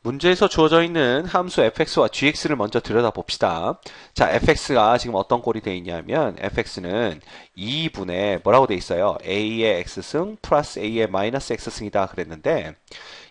문제에서 주어져 있는 함수 fx와 gx를 먼저 들여다봅시다. 자, fx가 지금 어떤 꼴이 되어 있냐면 fx는 2분의 뭐라고 되어 있어요? a의 x승 플러스 a의 마이너스 x승이다 그랬는데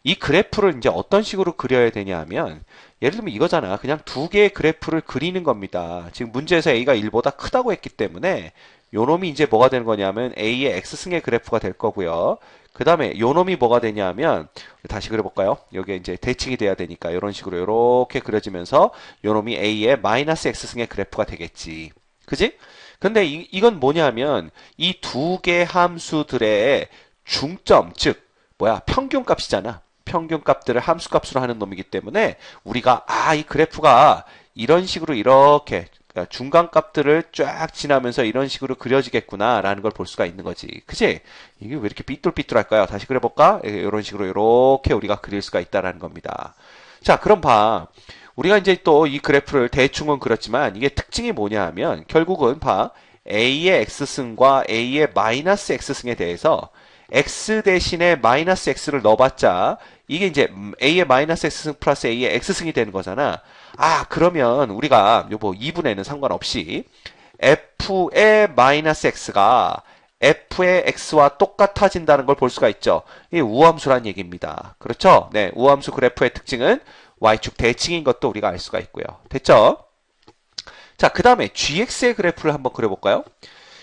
이 그래프를 이제 어떤 식으로 그려야 되냐 하면 예를 들면 이거잖아. 그냥 두 개의 그래프를 그리는 겁니다. 지금 문제에서 a가 1보다 크다고 했기 때문에 요 놈이 이제 뭐가 되는 거냐면 a의 x승의 그래프가 될 거고요. 그 다음에 요 놈이 뭐가 되냐면 다시 그려볼까요? 여기 이제 대칭이 돼야 되니까 이런 식으로 이렇게 그려지면서 요 놈이 a의 마이너스 x승의 그래프가 되겠지. 그지? 근데 이, 이건 뭐냐면 이 두 개 함수들의 중점 즉 뭐야 평균 값이잖아. 평균 값들을 함수 값으로 하는 놈이기 때문에 우리가 아 이 그래프가 이런 식으로 이렇게 그러니까 중간 값들을 쫙 지나면서 이런 식으로 그려지겠구나 라는 걸 볼 수가 있는 거지 그치? 이게 왜 이렇게 삐뚤삐뚤할까요? 다시 그려볼까? 이런 예, 식으로 이렇게 우리가 그릴 수가 있다라는 겁니다 자 그럼 봐 우리가 이제 또 이 그래프를 대충은 그렸지만 이게 특징이 뭐냐 하면 결국은 봐 a의 x승과 a의 마이너스 x승에 대해서 x 대신에 마이너스 x를 넣어봤자 이게 이제 a의 마이너스 x승 플러스 a의 x승이 되는 거잖아. 아 그러면 우리가 요거 2분에는 상관없이 f의 마이너스 x가 f의 x와 똑같아진다는 걸 볼 수가 있죠. 이 우함수란 얘기입니다. 그렇죠? 네, 우함수 그래프의 특징은 y축 대칭인 것도 우리가 알 수가 있고요. 됐죠? 자, 그 다음에 gx의 그래프를 한번 그려볼까요?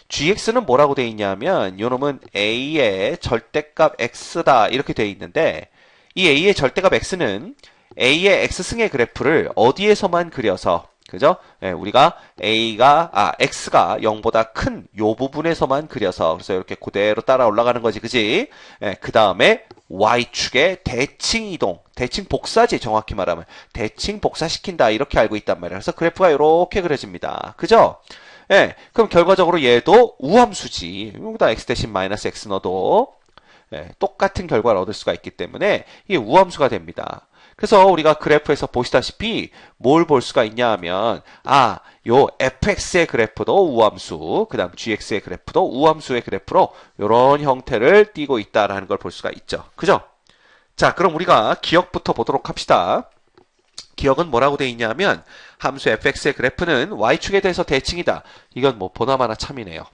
Gx는 뭐라고 되어 있냐면 요놈은 a의 절대값 x다 이렇게 되어 있는데 이 a의 절대값 x는 a의 x승의 그래프를 어디에서만 그려서 그죠? 예, 우리가 a가 아 x가 0보다 큰 요 부분에서만 그려서 그래서 이렇게 그대로 따라 올라가는 거지, 그지? 예, 그 다음에 y축의 대칭 이동, 대칭 복사지 정확히 말하면 대칭 복사시킨다 이렇게 알고 있단 말이에요. 그래서 그래프가 이렇게 그려집니다, 그죠? 예, 그럼 결과적으로 얘도 우함수지. 여기다 x 대신 마이너스 x 넣어도 예, 똑같은 결과를 얻을 수가 있기 때문에 이게 우함수가 됩니다. 그래서 우리가 그래프에서 보시다시피 뭘 볼 수가 있냐 하면 아, 요 fx의 그래프도 우함수, 그 다음 gx의 그래프도 우함수의 그래프로 이런 형태를 띠고 있다라는 걸 볼 수가 있죠. 그죠? 자, 그럼 우리가 기억부터 보도록 합시다. 기억은 뭐라고 되어 있냐면 함수 fx의 그래프는 y축에 대해서 대칭이다. 이건 뭐 보나마나 참이네요.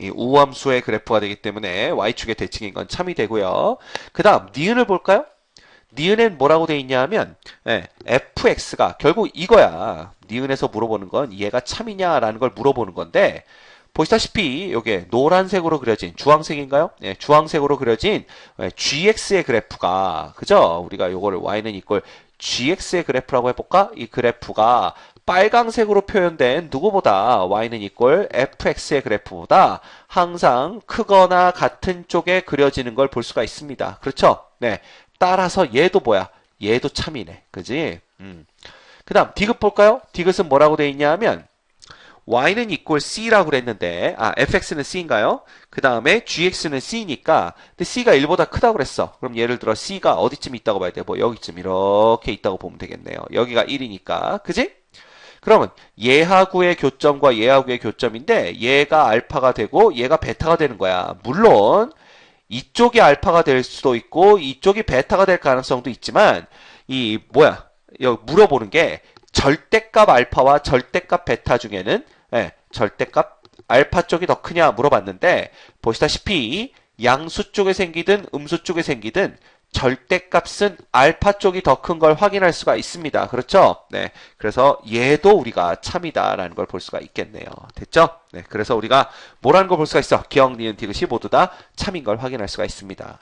이 우함수의 그래프가 되기 때문에 y축의 대칭인 건 참이 되고요. 그 다음 니은을 볼까요? 니은엔 뭐라고 되어 있냐면 예, fx가 결국 이거야. 니은에서 물어보는 건 얘가 참이냐라는 걸 물어보는 건데 보시다시피 여기 노란색으로 그려진 주황색인가요? 예, 주황색으로 그려진 예, gx의 그래프가 그죠? 우리가 요거를 y는 이꼴 gx의 그래프라고 해볼까? 이 그래프가 빨강색으로 표현된 누구보다 y는 이꼴 fx의 그래프보다 항상 크거나 같은 쪽에 그려지는 걸 볼 수가 있습니다. 그렇죠? 네. 따라서 얘도 뭐야? 얘도 참이네. 그지? 음. 그 다음 디귿 볼까요? 디귿은 뭐라고 되어 있냐 하면 y는 이꼴 c라고 그랬는데 아 fx는 c인가요? 그 다음에 gx는 c니까 근데 c가 1보다 크다고 그랬어. 그럼 예를 들어 c가 어디쯤 있다고 봐야 돼? 뭐 여기쯤 이렇게 있다고 보면 되겠네요. 여기가 1이니까 그지? 그러면 얘하고의 교점과 얘하고의 교점인데 얘가 알파가 되고 얘가 베타가 되는 거야. 물론 이쪽이 알파가 될 수도 있고 이쪽이 베타가 될 가능성도 있지만 이 뭐야? 여기 물어보는 게 절대값 알파와 절대값 베타 중에는 예, 절대값 알파 쪽이 더 크냐 물어봤는데 보시다시피 양수 쪽에 생기든 음수 쪽에 생기든 절대값은 알파 쪽이 더 큰 걸 확인할 수가 있습니다. 그렇죠? 네. 그래서 얘도 우리가 참이다라는 걸 볼 수가 있겠네요. 됐죠? 네. 그래서 우리가 뭐라는 걸 볼 수가 있어? 기억, 니은, 디귿이 모두 다 참인 걸 확인할 수가 있습니다.